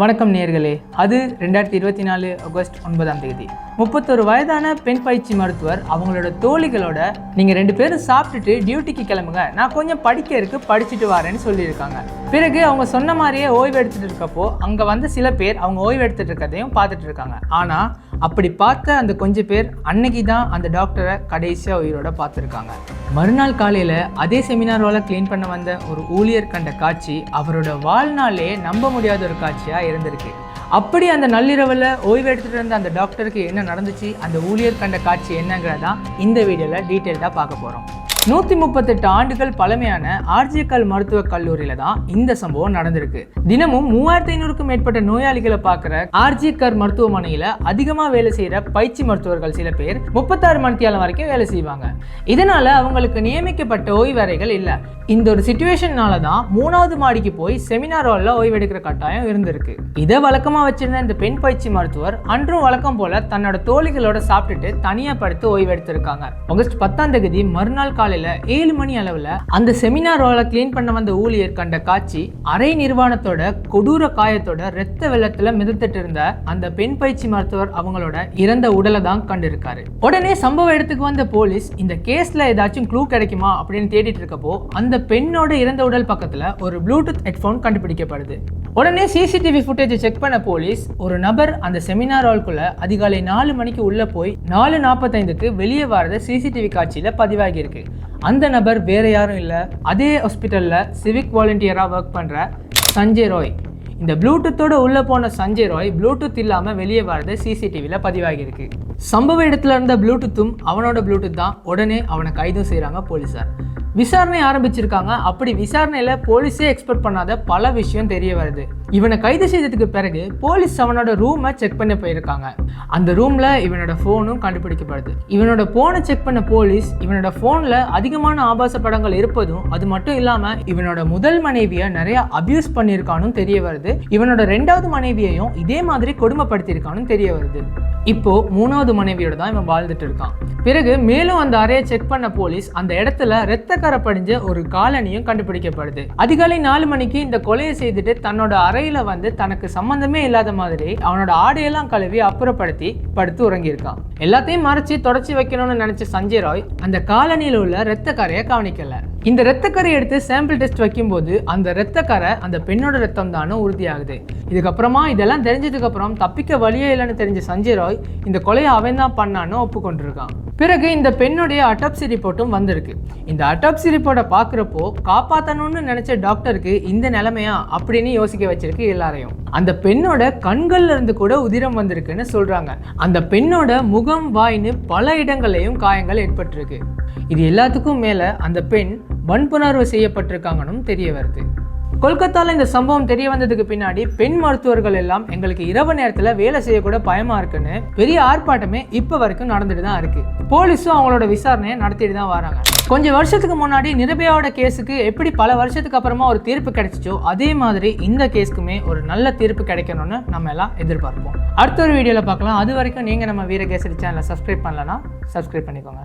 வணக்கம் நேர்களே. அது ரெண்டாயிரத்தி இருபத்தி நாலு ஆகஸ்ட் ஒன்பதாம் தேதி. முப்பத்தொரு வயதான பெண் பயிற்சி மருத்துவர் அவங்களோட தோழிகளோட நீங்கள் ரெண்டு பேரும் சாப்பிட்டுட்டு டியூட்டிக்கு கிளம்புங்க. நான் கொஞ்சம் படிக்க இருக்கு படிச்சுட்டு வரேன்னு சொல்லியிருக்காங்க. பிறகு அவங்க சொன்ன மாதிரியே ஓய்வு எடுத்துட்டு இருக்கப்போ அங்கே வந்த சில பேர் அவங்க ஓய்வு எடுத்துட்டு இருக்கதையும் பார்த்துட்டு இருக்காங்க. ஆனால் அப்படி பார்த்த அந்த கொஞ்ச பேர் அன்னைக்கு தான் அந்த டாக்டரை கடைசியாக உயிரோட பார்த்துருக்காங்க. மறுநாள் காலையில் அதே செமினார் ஹாலை க்ளீன் பண்ண வந்த ஒரு ஊழியர் கண்ட காட்சி அவரோட வாழ்நாளே நம்ப முடியாத ஒரு காட்சியாக இருந்திருக்கு. அப்படி அந்த நள்ளிரவில் ஓய்வு எடுத்துட்டு இருந்த அந்த டாக்டருக்கு என்ன நடந்துச்சு? அந்த ஊழியர் கண்ட காட்சி என்னங்கிறதான் இந்த வீடியோவில் டீட்டெயில்டாக பார்க்க போகிறோம் நூத்தி முப்பத்தெட்டு ஆண்டுகள் பழமையான ஆர்ஜிக்கல் மருத்துவக் கல்லூரியில தான் இந்த சம்பவம் நடந்திருக்கு. தினமும் மூவாயிரத்தி ஐநூறுக்கும் மேற்பட்ட நோயாளிகளை பார்க்குற ஆர்ஜிக்கர் மருத்துவமனையில அதிகமா வேலை செய்யற பயிற்சி மருத்துவர்கள் சில பேர் முப்பத்தாறு மணித்தியாலம் வரைக்கும் வேலை செய்வாங்க. இதனால அவங்களுக்கு நியமிக்கப்பட்ட ஓய்வறைகள் இல்லை. இந்த ஒரு சுச்சுவேஷன்னால தான் மூணாவது மாடிக்கு போய் செமினார் ஹாலில் ஓய்வெடுக்கிற கட்டாயம் இருந்திருக்கு. இதை வழக்கமாக வச்சிருந்த இந்த பெண் பயிற்சி மருத்துவர் அன்றும் வழக்கம் போல தன்னோட தோழிகளோட சாப்பிட்டுட்டு தனியாக படுத்து ஓய்வெடுத்திருக்காங்க. ஆகஸ்ட் பத்தாம் தேதி மறுநாள் காலையில் ஏழு மணி அளவில் அந்த செமினார் ஹாலை கிளீன் பண்ண வந்த ஊழியர் கண்ட காட்சி அரை நிர்வாணத்தோட கொடூர காயத்தோட ரத்த வெள்ளத்தில் மிதத்துட்டு இருந்த அந்த பெண் பயிற்சி மருத்துவர் அவங்களோட இறந்த உடலை தான் கண்டிருக்காரு. உடனே சம்பவ இடத்துக்கு வந்த போலீஸ் இந்த கேஸ்ல ஏதாச்சும் க்ளூ கிடைக்குமா அப்படின்னு தேடிட்டு இருக்கப்போ அந்த பெண்ணோட இறந்த உடல் பக்கத்துல ஒரு ப்ளூடூத் ஹெட்ஃபோன் கண்டுபிடிக்கப்படுது. உடனே சிசிடிவி ஃபுட்டேஜை செக் பண்ண போலீஸ் ஒரு நபர் அந்த செமினார் ஹால்குள்ள அதிகாலை நாலு மணிக்கு உள்ள போய் நாலு நாற்பத்தைந்துக்கு வெளியே வரத சிசிடிவி காட்சியில் பதிவாகி இருக்கு அந்த நபர் வேற யாரும் இல்லை. அதே ஹாஸ்பிட்டல்ல சிவிக் வாலண்டியராக ஒர்க் பண்ற சஞ்சய் ராய். இந்த ப்ளூடூத்தோட உள்ளே போன சஞ்சய் ராய் ப்ளூடூத் இல்லாமல் வெளியே வரது சிசிடிவியில் பதிவாகியிருக்கு. சம்பவ இடத்துல இருந்த ப்ளூடூத்தும் அவனோட ப்ளூடூத் தான் உடனே அவனை கைதும் செய்கிறாங்க போலீஸார் விசாரணை ஆரம்பிச்சிருக்காங்க. அப்படி விசாரணையில் போலீஸே எக்ஸ்பெக்ட் பண்ணாத பல விஷயம் தெரிய வருது. இவனை கைது செய்ததுக்கு பிறகு போலீஸ் அவனோட ரூமை செக் பண்ண போயிருக்காங்க. அந்த ரூம்ல இவனோட ஃபோனும் கண்டுபிடிக்கப்படுது. இவனோட போனை செக் பண்ண போலீஸ் இவனோட ஃபோனில் அதிகமான ஆபாச படங்கள் இருப்பதும் அது மட்டும் இல்லாமல் இவனோட முதல் மனைவியை நிறைய அபியூஸ் பண்ணியிருக்கானும் தெரிய வருது. இவனோட ரெண்டாவது மனைவியையும் இதே மாதிரி கொடுமைப்படுத்தியிருக்கானும் தெரிய வருது. இப்போ மூணாவது மனைவியோட தான் இவன் வாழ்ந்துட்டு இருக்கான். பிறகு மேலும் அந்த அறையை செக் பண்ண போலீஸ் அந்த இடத்துல ரத்த படிஞ்ச ஒரு காலனியும் கண்டுபிடிக்கப்படுது. அதிகாலை நாலு மணிக்கு இந்த கொலையை செய்துட்டு தன்னோட அறை அறையில வந்து தனக்கு சம்பந்தமே இல்லாத மாதிரி அவனோட ஆடையெல்லாம் கழுவி அப்புறப்படுத்தி படுத்து உறங்கியிருக்கான். எல்லாத்தையும் மறைச்சு தொடச்சி வைக்கணும்னு நினைச்ச சஞ்சய் ராய் அந்த காலனியில் உள்ள ரத்தக்கரையை கவனிக்கல. இந்த ரத்தக்கரை எடுத்து சாம்பிள் டெஸ்ட் வைக்கும்போது அந்த ரத்தக்கரை அந்த பெண்ணோட ரத்தம் தானே உறுதியாகுது. இதுக்கப்புறமா இதெல்லாம் தெரிஞ்சதுக்கப்புறம் தப்பிக்க வழியே இல்லைன்னு தெரிஞ்ச சஞ்சய் ராய் இந்த கொலையை அவன் தான் பண்ணான்னு ஒப்புக்கொண்டிருக்கான். பிறகு இந்த பெண்ணுடைய அட்டாப்சி ரிப்போர்ட்டும் வந்திருக்கு. இந்த அட்டாப்சி ரிப்போர்ட்டை பார்க்குறப்போ காப்பாற்றணும்னு நினச்ச டாக்டருக்கு இந்த நிலைமையா அப்படின்னு யோசிக்க வச்சிருக்கு எல்லாரையும். அந்த பெண்ணோட கண்கள்ல இருந்து கூட உதிரம் வந்திருக்குன்னு சொல்றாங்க. அந்த பெண்ணோட முகம் வாயின்னு பல இடங்களையும் காயங்கள் ஏற்பட்டிருக்கு. இது எல்லாத்துக்கும் மேல அந்த பெண் வன்புணர்வு செய்யப்பட்டிருக்காங்கன்னு தெரிய வருது. கொல்கத்தால இந்த சம்பவம் தெரிய வந்ததுக்கு பின்னாடி பெண் மருத்துவர்கள் எல்லாம் எங்களுக்கு இரவு நேரத்தில் வேலை செய்யக்கூட பயமா இருக்குன்னு பெரிய ஆர்ப்பாட்டமே இப்போ வரைக்கும் நடந்துட்டு தான் இருக்கு. போலீஸும் அவங்களோட விசாரணையை நடத்திட்டு தான் வராங்க. கொஞ்சம் வருஷத்துக்கு முன்னாடி நிரபயாவோட கேஸுக்கு எப்படி பல வருஷத்துக்கு அப்புறமா ஒரு தீர்ப்பு கிடைச்சிச்சோ அதே மாதிரி இந்த கேஸ்க்குமே ஒரு நல்ல தீர்ப்பு கிடைக்கணும்னு நம்ம எல்லாம் எதிர்பார்ப்போம். அடுத்த ஒரு வீடியோவில் பார்க்கலாம். அது வரைக்கும் நீங்கள் நம்ம வீர கேசரி சேனலை சப்ஸ்கிரைப் பண்ணலன்னா சப்ஸ்கிரைப் பண்ணிக்கோங்க.